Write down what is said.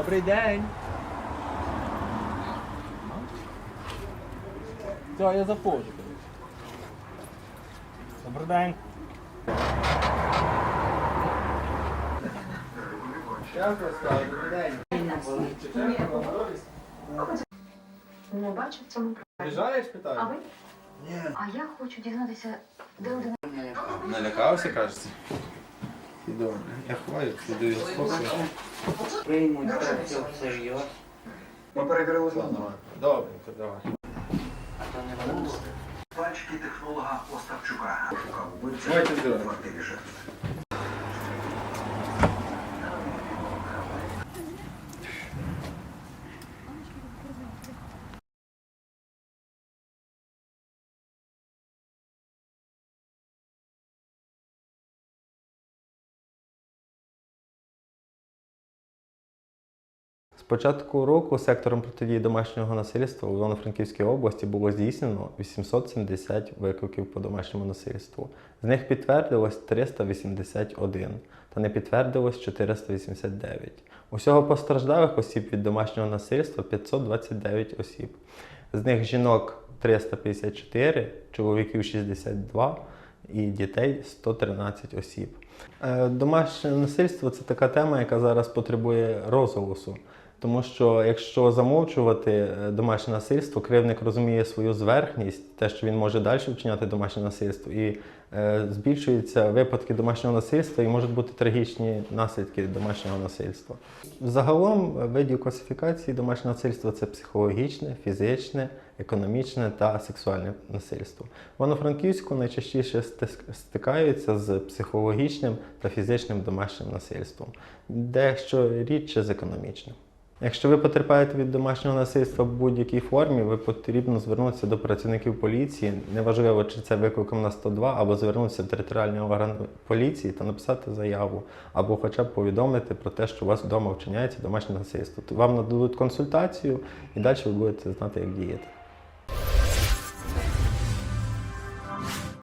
Добрий день. Все, я заходжу. Добрий день. Вас кажуть, добрий день. Не бачу в цьому проблеми. Біжаєш, А питаю? ви? А я хочу дізнатися, де один Налякався, кажеться. Добре, я хвалю, даю спокій. Приймуть це все всерйоз, Ми перевірили Добре, то давай. а то не було. Пальчики технолога Остапчука. Шукав вбивця Давайте в квартирі жертви. Початку року сектором протидії домашнього насильства у Івано-Франківській області було здійснено 870 викликів по домашньому насильству. З них підтвердилось 381 та не підтвердилось 489. Усього постраждалих осіб від домашнього насильства 529 осіб. З них жінок 354, чоловіків 62 і дітей 113 осіб. Е, Домашнє насильство це така тема, яка зараз потребує розголосу. Тому що якщо замовчувати е, домашнє насильство, кривник розуміє свою зверхність, те, що він може далі вчиняти домашнє насильство, і е, збільшуються випадки домашнього насильства і можуть бути трагічні наслідки домашнього насильства. Загалом е, видів класифікації домашнього насильства це психологічне, фізичне, економічне та сексуальне насильство. В Івано-Франківську найчастіше стикаються з психологічним та фізичним домашнім насильством, дещо рідше з економічним. Якщо ви потерпаєте від домашнього насильства в будь-якій формі, ви потрібно звернутися до працівників поліції. Неважливо, чи це викликом на 102, або звернутися в територіальний орган поліції та написати заяву, або хоча б повідомити про те, що у вас вдома вчиняється домашнє насильство. Вам нададуть консультацію і далі ви будете знати, як діяти.